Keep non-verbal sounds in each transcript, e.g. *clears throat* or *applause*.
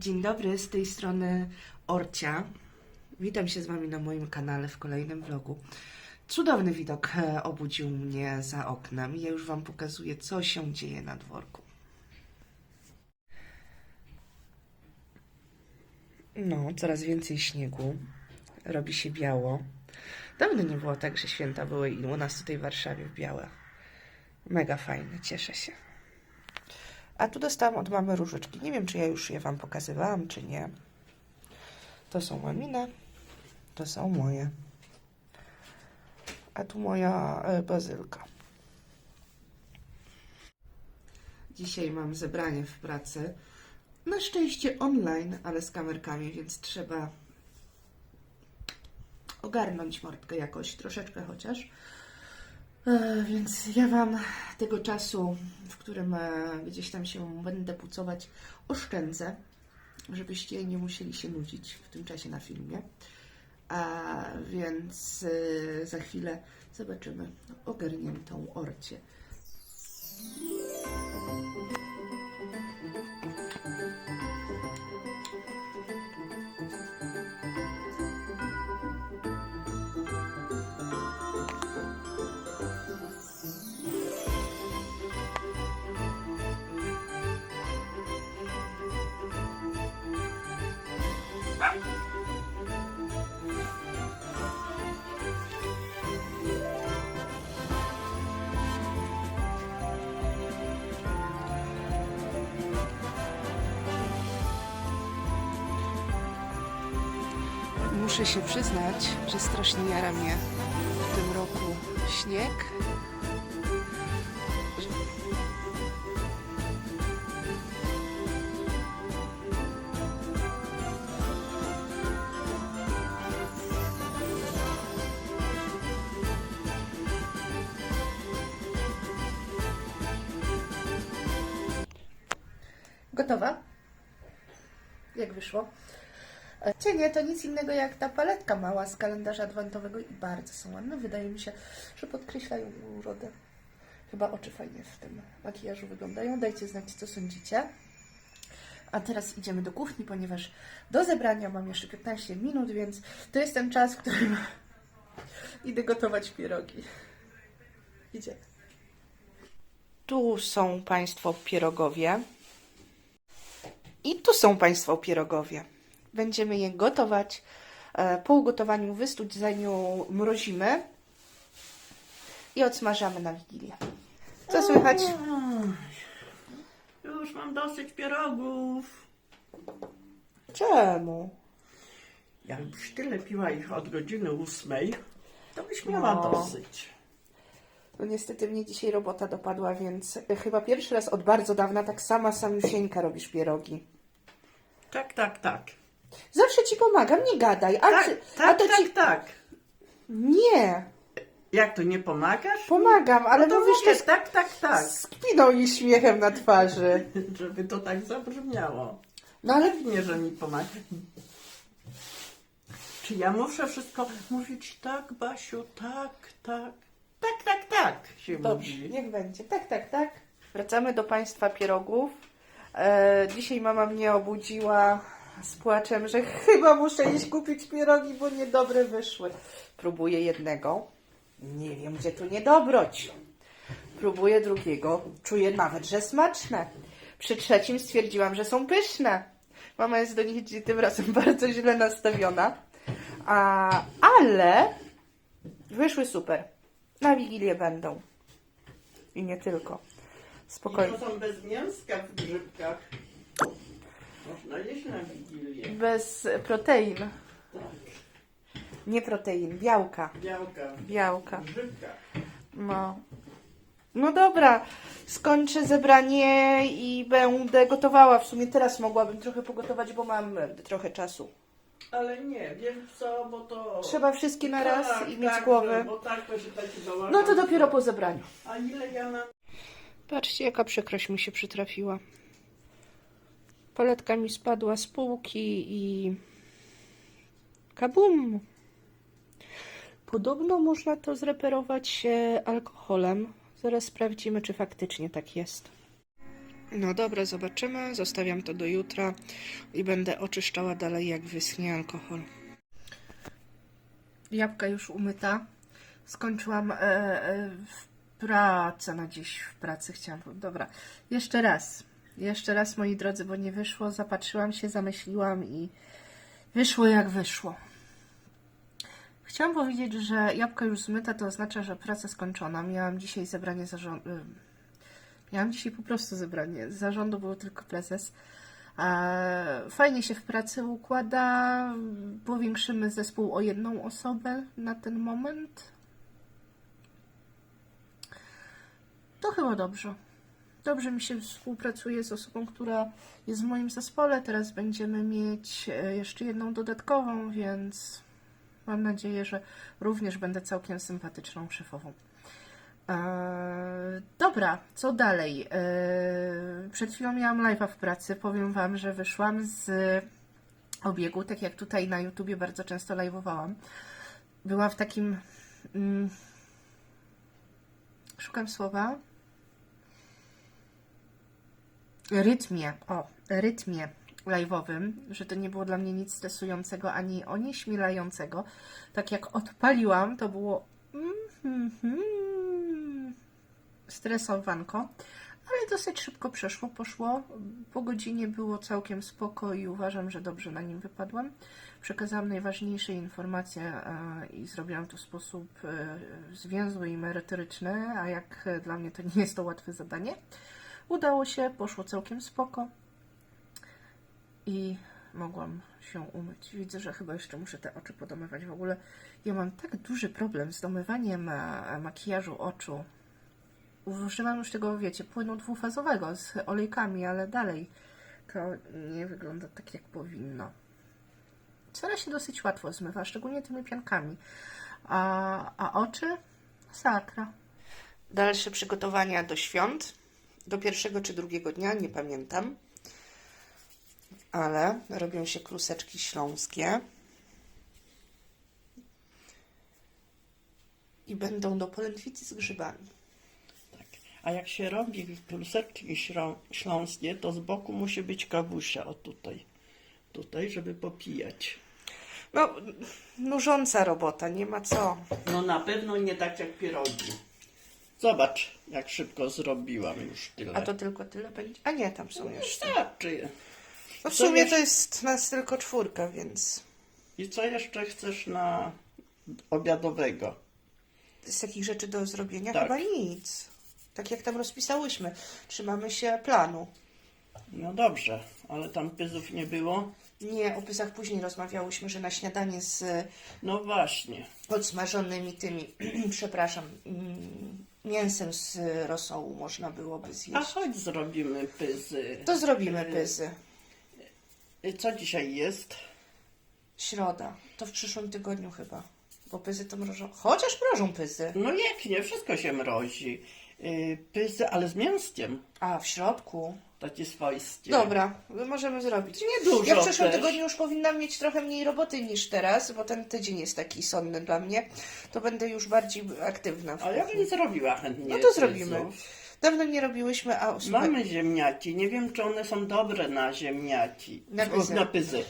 Dzień dobry, z tej strony Orcia. Witam się z Wami na moim kanale w kolejnym vlogu. Cudowny widok e, obudził mnie za oknem ja już Wam pokazuję, co się dzieje na dworku. No, coraz więcej śniegu. Robi się biało. Dawno nie było tak, że święta były i u nas tutaj w Warszawie w białe. Mega fajne, cieszę się. A tu dostałam od mamy różyczki. Nie wiem, czy ja już je Wam pokazywałam, czy nie. To są mamine, to są moje. A tu moja e, bazylka. Dzisiaj mam zebranie w pracy. Na szczęście online, ale z kamerkami, więc trzeba ogarnąć mordkę jakoś, troszeczkę chociaż. E, Więc ja Wam tego czasu, w którym e, gdzieś tam się będę pucować, oszczędzę, żebyście nie musieli się nudzić w tym czasie na filmie. A więc e, za chwilę zobaczymy ogarniętą orcie. Muszę się przyznać, że strasznie jara mnie w tym roku śnieg. To nic innego jak ta paletka mała z kalendarza adwentowego i bardzo są ładne. Wydaje mi się, że podkreślają urodę. Chyba oczy fajnie w tym makijażu wyglądają. Dajcie znać, co sądzicie. A teraz idziemy do kuchni, ponieważ do zebrania mam jeszcze 15 minut, więc to jest ten czas, w którym *laughs* idę gotować pierogi. Idzie. Tu są Państwo pierogowie. I tu są Państwo pierogowie. Będziemy je gotować. E, Po ugotowaniu wystuć, zanim mrozimy i odsmażamy na Wigilię. Co słychać? Już mam dosyć pierogów. Czemu? Jakbyś tyle piła ich od godziny ósmej, to byś miała No. dosyć. No niestety mnie dzisiaj robota dopadła, więc chyba pierwszy raz od bardzo dawna tak sama samiusieńka robisz pierogi. Tak, tak, tak. Zawsze ci pomagam, nie gadaj. A, Tak, ty, a tak, to tak, ci... tak. Nie, Jak to nie pomagasz? pomagam, ale to mówisz mówię, to z, tak, tak, tak. z kpiną i śmiechem na twarzy. *laughs* Żeby to tak zabrzmiało. No ale Nie, że mi pomaga. Czy ja muszę wszystko mówić tak, Basiu, tak, tak. Tak, tak, tak się Dobrze, mówi. niech będzie. Tak, tak, tak. Wracamy do Państwa pierogów. E, dzisiaj mama mnie obudziła z płaczem, że chyba muszę iść kupić pierogi, bo niedobre wyszły. Próbuję jednego. Nie wiem, gdzie tu niedobroć. Próbuję drugiego. Czuję nawet, że smaczne. Przy trzecim stwierdziłam, że są pyszne. Mama jest do nich tym razem *laughs* bardzo źle nastawiona. A, ale wyszły super. Na Wigilię będą. I nie tylko. I Spokojnie. to są bez mięska w grzybkach. Można jeść na Wigilię. Bez protein. Tak, Nie protein, białka. białka Białka. No. No dobra, skończę zebranie i będę gotowała. W sumie teraz mogłabym trochę pogotować, bo mam trochę czasu. Ale nie, wiem co, bo to... Trzeba wszystkie na raz tak, i mieć tak, głowę. Bo tak to się taki bałagan. No to dopiero po zebraniu. A ile ja na... Patrzcie, jaka przykrość mi się przytrafiła. Paletka mi spadła z półki i kabum. Podobno można to zreperować e, alkoholem. Zaraz sprawdzimy, czy faktycznie tak jest. No dobra, zobaczymy. Zostawiam to do jutra i będę oczyszczała dalej, jak wyschnie alkohol. Jabłka już umyta. Skończyłam e, e, pracę na dziś w pracy. Chciałam. Dobra, jeszcze raz. Jeszcze raz, moi drodzy, bo nie wyszło. Zapatrzyłam się, zamyśliłam i wyszło jak wyszło. Chciałam powiedzieć, że jabłka już zmyta, to oznacza, że praca skończona. Miałam dzisiaj zebranie zarządu. Miałam dzisiaj po prostu zebranie. Z zarządu był tylko prezes. Fajnie się w pracy układa. Powiększymy zespół o jedną osobę na ten moment. To chyba dobrze. Dobrze mi się współpracuje z osobą, która jest w moim zespole. Teraz będziemy mieć e, jeszcze jedną dodatkową, więc mam nadzieję, że również będę całkiem sympatyczną szefową. Eee, dobra, co dalej? Eee, przed chwilą miałam live'a w pracy. Powiem Wam, że wyszłam z obiegu, tak jak tutaj na YouTubie bardzo często live'owałam. Byłam w takim. Mm, szukam słowa. Rytmie, o, rytmie live'owym, że to nie było dla mnie nic stresującego ani onieśmielającego. Tak jak odpaliłam, to było mm, stresowanko, ale dosyć szybko przeszło, poszło. Po godzinie było całkiem spoko i uważam, że dobrze na nim wypadłam. Przekazałam najważniejsze informacje e, i zrobiłam to w sposób e, zwięzły i merytoryczny, a jak dla mnie to nie jest to łatwe zadanie. Udało się, poszło całkiem spoko i mogłam się umyć. Widzę, że chyba jeszcze muszę te oczy podomywać. W ogóle ja mam tak duży problem z domywaniem e, makijażu oczu. Używam już tego, wiecie, płynu dwufazowego z olejkami, ale dalej to nie wygląda tak, jak powinno. Coraz się dosyć łatwo zmywa, szczególnie tymi piankami. A, a oczy? Sakra. Dalsze przygotowania do świąt. Do pierwszego czy drugiego dnia, nie pamiętam. Ale robią się kluseczki śląskie. I będą do polędwicy z grzybami. Tak. A jak się robi kluseczki śląskie, to z boku musi być kawusia, o tutaj. Tutaj, żeby popijać. No, nużąca robota, nie ma co. No na pewno nie tak jak pierogi. Zobacz, jak szybko zrobiłam już tyle. A to tylko tyle będzie? A nie, tam są jeszcze. Wystarczy. No w Co sumie jeszcze? to jest nas tylko czwórka, więc I co jeszcze chcesz na obiadowego? z takich rzeczy do zrobienia Tak. chyba nic. Tak jak tam rozpisałyśmy. Trzymamy się planu. No dobrze, ale tam pyzów nie było. Nie, o pyzach później rozmawiałyśmy, że na śniadanie z No właśnie. podsmażonymi tymi, *clears throat* przepraszam, mm, mięsem z rosołu można byłoby A zjeść. chodź zrobimy pyzy. To zrobimy pyzy. Co dzisiaj jest? Środa. To w przyszłym tygodniu chyba. Bo pyzy to mrożą. Chociaż mrożą pyzy. No jak nie, wszystko się mrozi. Y, Pyzy, ale z mięskiem. A, w środku. Takie swojskie. Dobra, możemy zrobić. Niedużo Ja w przyszłym też. tygodniu już powinnam mieć trochę mniej roboty niż teraz, bo ten tydzień jest taki sonny dla mnie. To będę już bardziej aktywna w Ale ja kuchni. bym zrobiła chętnie No to zrobimy. Dawno nie robiłyśmy, a słuchaj, Mamy ziemniaki. Nie wiem, czy one są dobre na ziemniaki. Na pyzy. Na pyzy.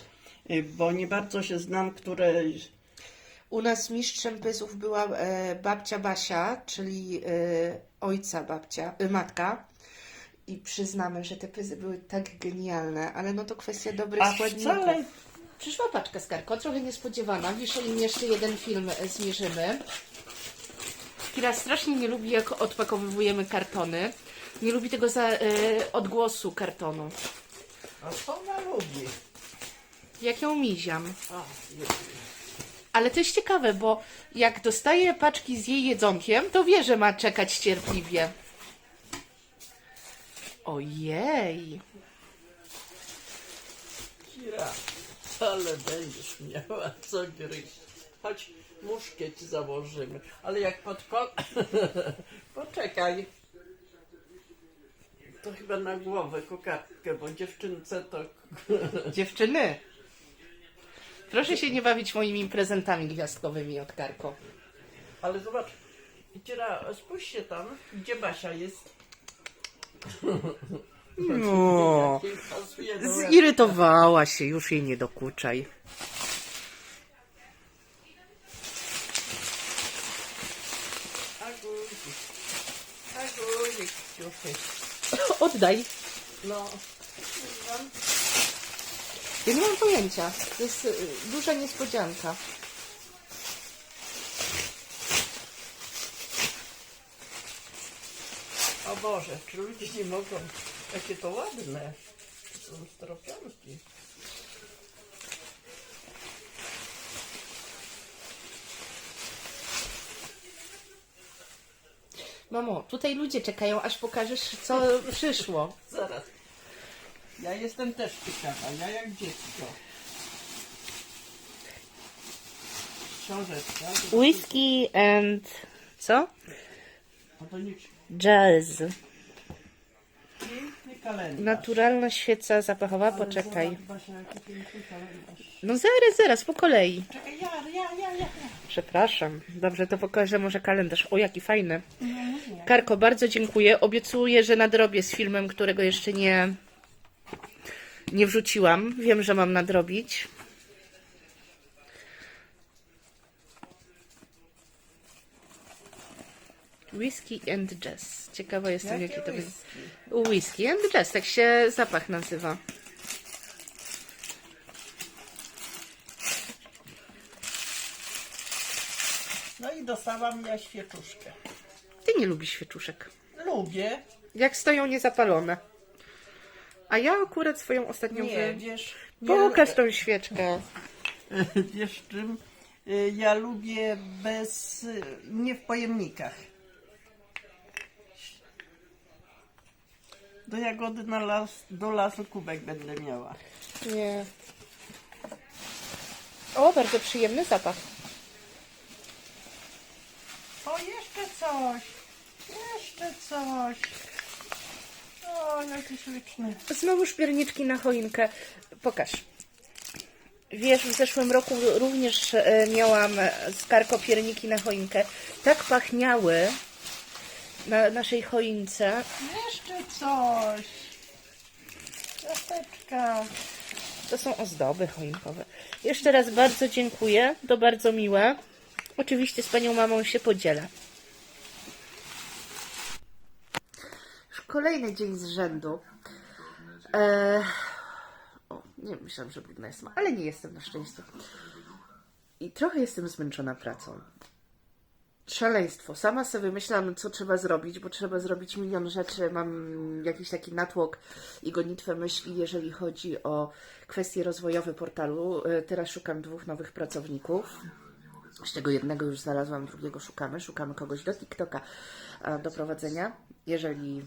Y, Bo nie bardzo się znam, które... u nas mistrzem pyzów była e, babcia Basia, czyli e, ojca babcia, e, matka. I przyznamy, że te pyzy były tak genialne, ale no to kwestia dobrych Aż składników. wcale... Przyszła paczka z karko, trochę niespodziewana. Jeszcze im jeszcze jeden film e, zmierzymy. Kira strasznie nie lubi, jak odpakowujemy kartony. Nie lubi tego za, e, odgłosu kartonu. A co ona lubi? Jak ją miziam. A, Ale to jest ciekawe, bo jak dostaje paczki z jej jedzonkiem, to wie, że ma czekać cierpliwie. Ojej. Kira, ale będziesz miała co gryźć. Chodź, muszkę ci założymy. Ale jak pod kol... *laughs* Poczekaj. To chyba na głowę kokardkę, bo dziewczynce to... *laughs* Dziewczyny. Proszę się nie bawić moimi prezentami gwiazdkowymi od Karko. Ale zobacz, Kira, spójrz się tam, gdzie Basia jest. No. *laughs* Zirytowała się, już jej nie dokuczaj. A guzik. A guzik, ciuchy. Oddaj. No. Ja nie mam pojęcia. To jest y, duża niespodzianka. Boże, czy ludzie nie mogą? Jakie to ładne. To Są stropionki. Mamo, tutaj ludzie czekają, aż pokażesz, co przyszło. Zaraz. Ja jestem też ciekawa, ja jak dziecko. Książeczka. Whisky and... co? A to nic. Jazz. Piękny kalendarz. Naturalna świeca zapachowa, Ale poczekaj. zobacz, Basia, jaki piękny kalendarz. No zaraz, zaraz, po kolei. Czekaj, ja, ja, ja, ja. Przepraszam. Dobrze, to pokażę może kalendarz. O, jaki fajny. Karko, bardzo dziękuję. Obiecuję, że nadrobię z filmem, którego jeszcze nie, nie wrzuciłam. Wiem, że mam nadrobić. Whisky and Jazz. Ciekawa jestem, Jakie jaki to będzie. whisky? And Jazz, tak się zapach nazywa. No i dostałam ja świeczuszkę. Ty nie lubisz świeczuszek. Lubię. Jak stoją niezapalone. A ja akurat swoją ostatnią Nie, wy... wiesz... Nie, Pokaż tą świeczkę. *laughs* Wiesz czym? Y, Ja lubię bez... y, nie w pojemnikach. Do jagody na las, do lasu kubek będę miała. Nie. O, bardzo przyjemny zapach. O, jeszcze coś. Jeszcze coś. O, jaki śliczny. Znowu szpierniczki na choinkę. Pokaż. Wiesz, w zeszłym roku również e, miałam e, z Karko pierniki na choinkę. Tak pachniały na naszej choince. Jeszcze coś. Ciasteczka. To są ozdoby choinkowe. Jeszcze raz bardzo dziękuję. To bardzo miłe. Oczywiście z panią mamą się podzielę. Już kolejny dzień z rzędu. Eee... O, nie myślałam, że brudna jestem, ale nie jestem na szczęście. I trochę jestem zmęczona pracą. Szaleństwo. Sama sobie myślałam, co trzeba zrobić, bo trzeba zrobić milion rzeczy. Mam jakiś taki natłok i gonitwę myśli, jeżeli chodzi o kwestie rozwojowe portalu. E, Teraz szukam dwóch nowych pracowników. Z czego jednego już znalazłam, drugiego szukamy. Szukamy kogoś do TikToka do prowadzenia. Jeżeli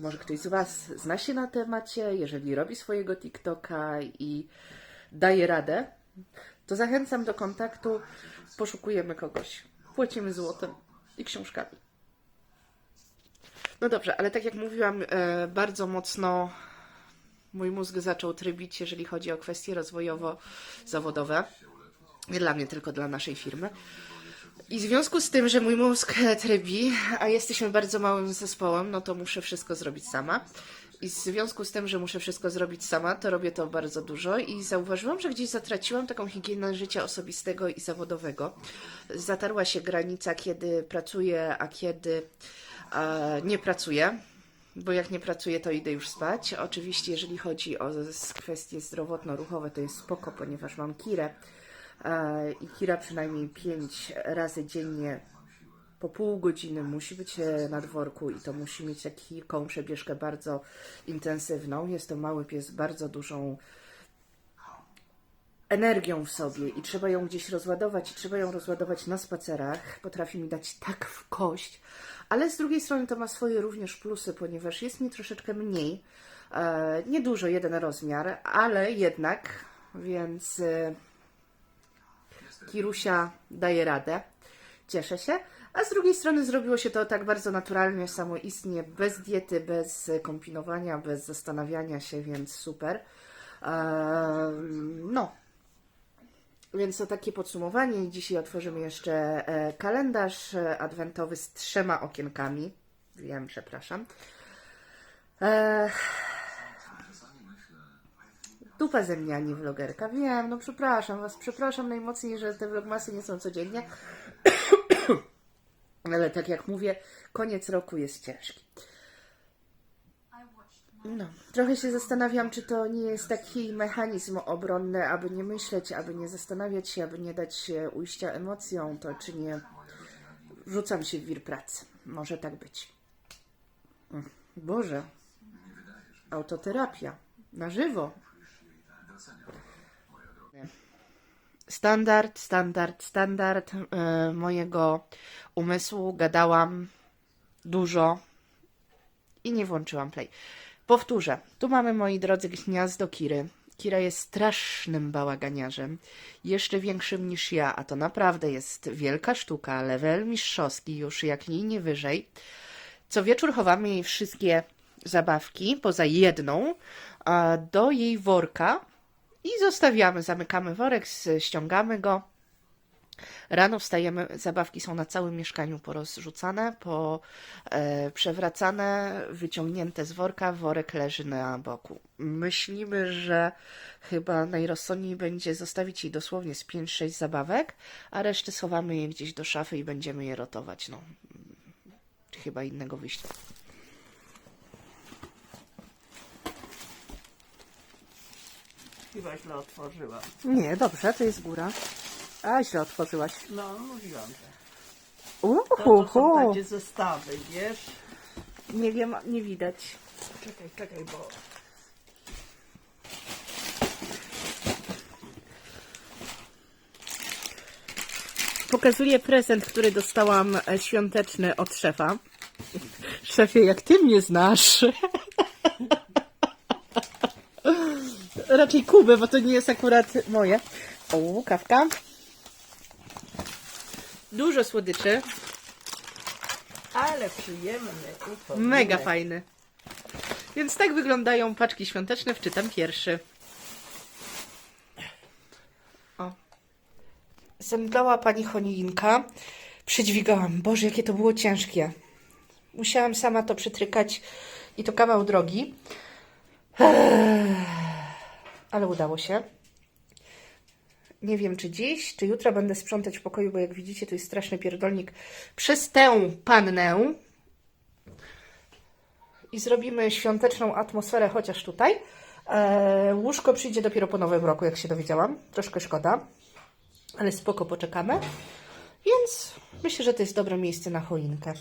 może ktoś z Was zna się na temacie, jeżeli robi swojego TikToka i daje radę, to zachęcam do kontaktu. Poszukujemy kogoś. Płacimy złotem i książkami. No dobrze, ale tak jak mówiłam, e, bardzo mocno mój mózg zaczął trybić, jeżeli chodzi o kwestie rozwojowo-zawodowe. Nie dla mnie, tylko dla naszej firmy. I w związku z tym, że mój mózg *laughs* trybi, a jesteśmy bardzo małym zespołem, no to muszę wszystko zrobić sama. I w związku z tym, że muszę wszystko zrobić sama, to robię to bardzo dużo i zauważyłam, że gdzieś zatraciłam taką higienę życia osobistego i zawodowego. Zatarła się granica, kiedy pracuję, a kiedy e, nie pracuję. Bo jak nie pracuję, to idę już spać. Oczywiście, jeżeli chodzi o kwestie zdrowotno-ruchowe, to jest spoko, ponieważ mam kirę. E, I Kira przynajmniej 5 razy dziennie po pół godziny musi być e, na dworku i to musi mieć taką przebieżkę bardzo intensywną. Jest to mały pies z bardzo dużą energią w sobie i trzeba ją gdzieś rozładować, i trzeba ją rozładować na spacerach. Potrafi mi dać tak w kość, ale z drugiej strony to ma swoje również plusy, ponieważ jest mi troszeczkę mniej. E, niedużo, jeden rozmiar, ale jednak, więc Kirusia daje radę. Cieszę się. A z drugiej strony zrobiło się to tak bardzo naturalnie, samoistnie, bez diety, bez kombinowania, bez zastanawiania się, więc super. Ehm, no. Więc to takie podsumowanie. Dzisiaj otworzymy jeszcze e, kalendarz e, adwentowy z trzema okienkami. Wiem, przepraszam. E, Dupa ze mnie, a nie vlogerka. Wiem, no przepraszam was, przepraszam najmocniej, że te vlogmasy nie są codziennie. *coughs* Ale tak jak mówię, koniec roku jest ciężki. No, trochę się zastanawiam, czy to nie jest taki mechanizm obronny, aby nie myśleć, aby nie zastanawiać się, aby nie dać się ujścia emocjom, to czy nie rzucam się w wir pracy. Może tak być. Mm, Boże, autoterapia na żywo. Standard, standard, standard e, mojego umysłu. Gadałam dużo i nie włączyłam play. Powtórzę. Tu mamy, moi drodzy, gniazdo Kiry. Kira jest strasznym bałaganiarzem. Jeszcze większym niż ja, a to naprawdę jest wielka sztuka, level mistrzowski już jak jej nie wyżej. Co wieczór chowamy jej wszystkie zabawki, poza jedną, do jej worka i zostawiamy, zamykamy worek, ściągamy go. Rano wstajemy, zabawki są na całym mieszkaniu porozrzucane, po, e, przewracane, wyciągnięte z worka, worek leży na boku. Myślimy, że chyba najrozsądniej będzie zostawić jej dosłownie z 5-6 zabawek, a resztę schowamy je gdzieś do szafy i będziemy je rotować. No, chyba innego wyjścia. Chyba źle otworzyła. Nie, dobrze, to jest góra. A, źle otworzyłaś. No, mówiłam, że to, to są takie zestawy, wiesz? Nie wiem, nie widać. Czekaj, czekaj, bo... Pokazuję prezent, który dostałam e, świąteczny od szefa. *laughs* Szefie, jak ty mnie znasz. *laughs* Raczej Kubę, bo to nie jest akurat moje. O, kawka. Dużo słodyczy. Ale przyjemny. upominek. Mega fajny. Więc tak wyglądają paczki świąteczne. Wczytam pierwszy. O. Zemdlała pani Choninka. Przydźwigałam. Boże, jakie to było ciężkie. Musiałam sama to przytrykać i to kawał drogi. Ale udało się. Nie wiem, czy dziś, czy jutro będę sprzątać w pokoju, bo jak widzicie, to jest straszny pierdolnik przez tę pannę i zrobimy świąteczną atmosferę chociaż tutaj. E, łóżko przyjdzie dopiero po nowym roku, jak się dowiedziałam. Troszkę szkoda, ale spoko, poczekamy. Więc myślę, że to jest dobre miejsce na choinkę.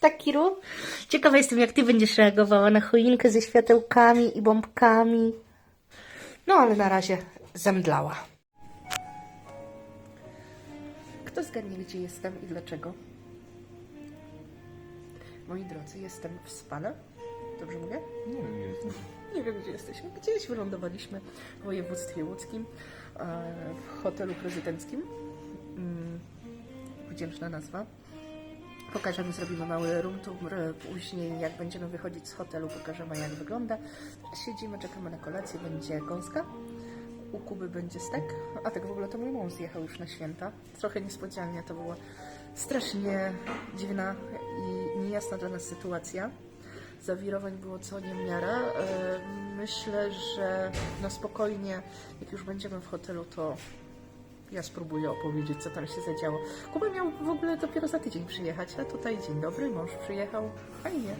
Tak, Kiru? Ciekawa jestem, jak Ty będziesz reagowała na choinkę ze światełkami i bombkami. No, ale na razie zemdlała. Kto zgadnie, gdzie jestem i dlaczego? Moi drodzy, jestem w Spale. Dobrze mówię? Nie wiem, nie jestem. Nie wiem, gdzie jesteśmy. Gdzieś wylądowaliśmy w województwie łódzkim, e, w hotelu prezydenckim. Mm, Wdzięczna nazwa. Pokażemy, zrobimy mały room tour. e, Później, jak będziemy wychodzić z hotelu, pokażemy, jak wygląda. Siedzimy, czekamy na kolację. Będzie gąska. U Kuby będzie stek. A tak w ogóle to mój mąż zjechał już na święta. Trochę niespodzianie. To była strasznie dziwna i niejasna dla nas sytuacja zawirowań było co niemiara. E, Myślę, że no spokojnie, jak już będziemy w hotelu, to ja spróbuję opowiedzieć, co tam się zadziało. Kuba miał w ogóle dopiero za tydzień przyjechać, a tutaj dzień dobry, mąż przyjechał. Fajnie.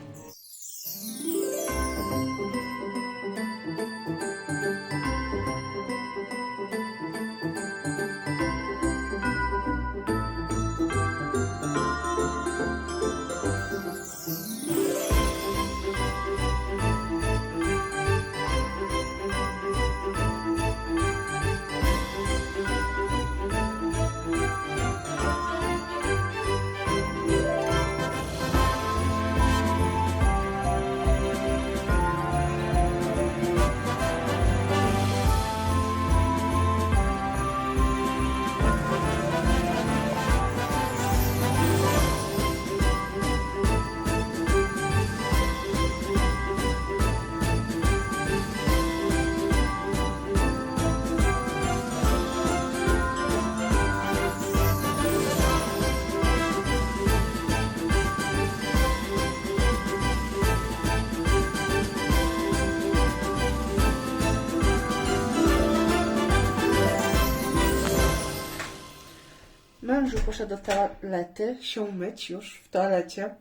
Poszedł do toalety się myć już w toalecie,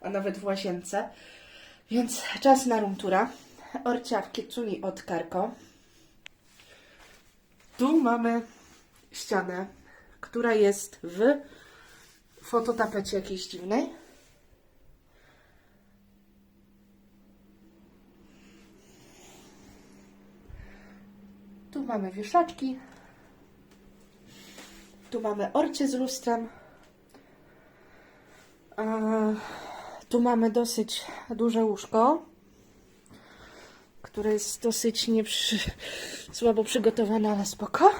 a nawet w łazience. Więc czas na rumtura. Orcia w od Karko. Tu mamy ścianę, która jest w fototapecie jakiejś dziwnej. Tu mamy wieszaczki. Tu mamy orcie z lustrem. Tu mamy dosyć duże łóżko, które jest dosyć nieprzy... słabo przygotowane, ale spoko.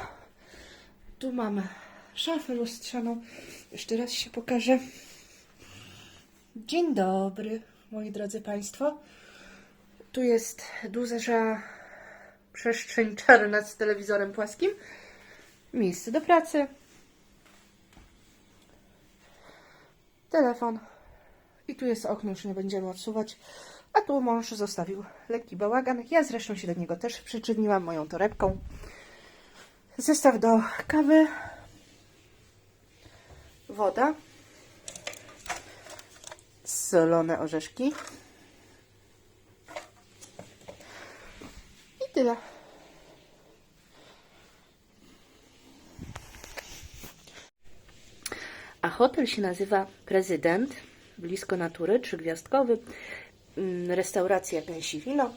Tu mamy szafę lustrzaną. Jeszcze raz się pokażę. Dzień dobry, moi drodzy Państwo. Tu jest duża przestrzeń czarna z telewizorem płaskim. Miejsce do pracy. Telefon. I tu jest okno, już nie będziemy odsuwać. A tu mąż zostawił lekki bałagan. Ja zresztą się do niego też przyczyniłam moją torebką. Zestaw do kawy. Woda. Solone orzeszki. I tyle. A hotel się nazywa Prezydent, blisko natury, trzygwiazdkowy. Mm, Restauracja Gęsi Wino.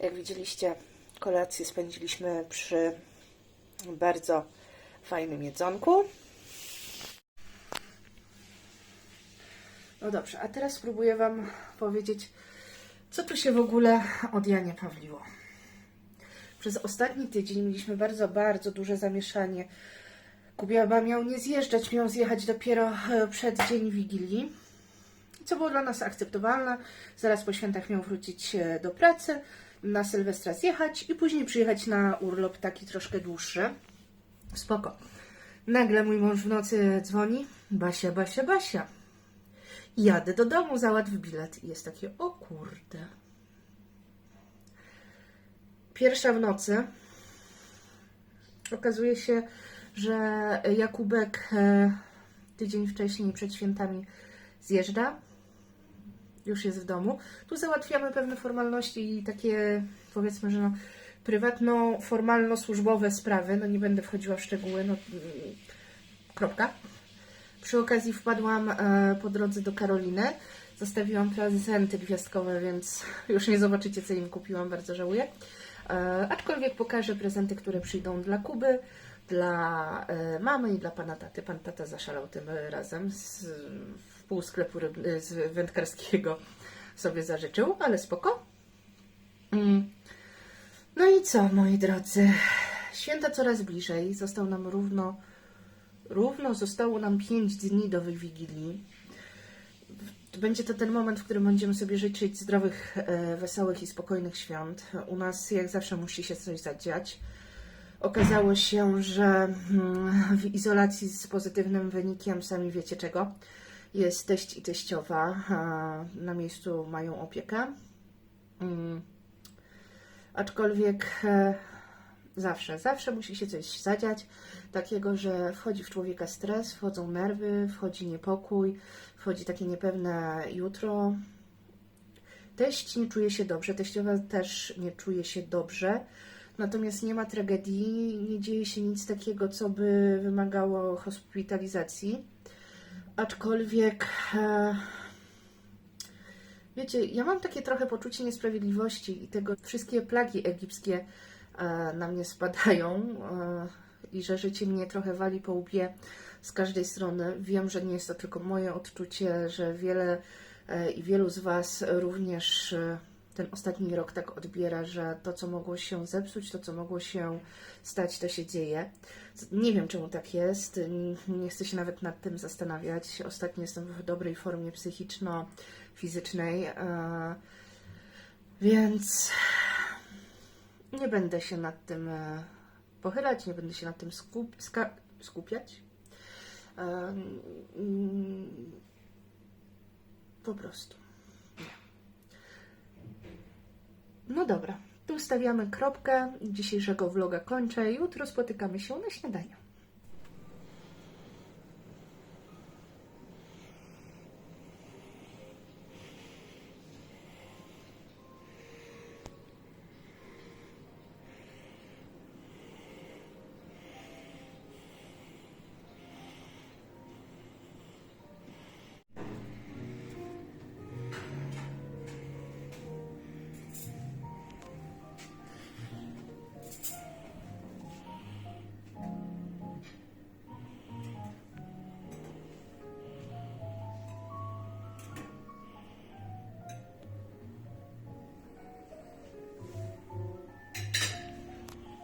Jak widzieliście, kolację spędziliśmy przy bardzo fajnym jedzonku. No dobrze, a teraz spróbuję Wam powiedzieć, co tu się w ogóle od Janie Pawliło. Przez ostatni tydzień mieliśmy bardzo, bardzo duże zamieszanie. Kubiaba miał nie zjeżdżać, miał zjechać dopiero e, przed dzień Wigilii, co było dla nas akceptowalne. Zaraz po świętach miał wrócić e, do pracy, na Sylwestra zjechać i później przyjechać na urlop taki troszkę dłuższy. Spoko. Nagle mój mąż w nocy dzwoni. Basia, Basia, Basia. Jadę do domu, załatw bilet. I jest takie, o kurde. Pierwsza w nocy. Okazuje się, że Jakubek e, tydzień wcześniej, przed świętami, zjeżdża. Już jest w domu. Tu załatwiamy pewne formalności i takie, powiedzmy, że no, prywatno-formalno-służbowe sprawy. No nie będę wchodziła w szczegóły. No, mm, kropka. Przy okazji wpadłam e, po drodze do Karoliny. Zostawiłam prezenty gwiazdkowe, więc już nie zobaczycie, co im kupiłam. Bardzo żałuję. E, aczkolwiek pokażę prezenty, które przyjdą dla Kuby, dla e, mamy i dla pana taty. Pan tata zaszalał tym razem. Z, pół sklepu ryb, z wędkarskiego sobie zażyczył, ale spoko. Mm. No i co, moi drodzy? Święta coraz bliżej. Został nam równo, równo zostało nam 5 dni do Wigilii. Będzie to ten moment, w którym będziemy sobie życzyć zdrowych, e, wesołych i spokojnych świąt. U nas, jak zawsze, musi się coś zadziać. Okazało się, że mm, w izolacji z pozytywnym wynikiem, sami wiecie czego, jest teść i teściowa. Na miejscu mają opiekę. Mm. Aczkolwiek e, zawsze, zawsze musi się coś zadziać, takiego, że wchodzi w człowieka stres, wchodzą nerwy, wchodzi niepokój, wchodzi takie niepewne jutro. Teść nie czuje się dobrze, teściowa też nie czuje się dobrze, natomiast nie ma tragedii, nie dzieje się nic takiego, co by wymagało hospitalizacji. Aczkolwiek, e, wiecie, ja mam takie trochę poczucie niesprawiedliwości i tego wszystkie plagi egipskie e, na mnie spadają e, i że życie mnie trochę wali po łbie z każdej strony. Wiem, że nie jest to tylko moje odczucie, że wiele i wielu z Was również ten ostatni rok tak odbiera, że to, co mogło się zepsuć, to, co mogło się stać, to się dzieje. Nie wiem, czemu tak jest. Nie chcę się nawet nad tym zastanawiać. Ostatnio jestem w dobrej formie psychiczno-fizycznej, e, więc nie będę się nad tym e, pochylać, nie będę się nad tym skup, skupiać. E, mm, Po prostu. Nie. No dobra, tu stawiamy kropkę. Dzisiejszego vloga kończę. Jutro spotykamy się na śniadaniu.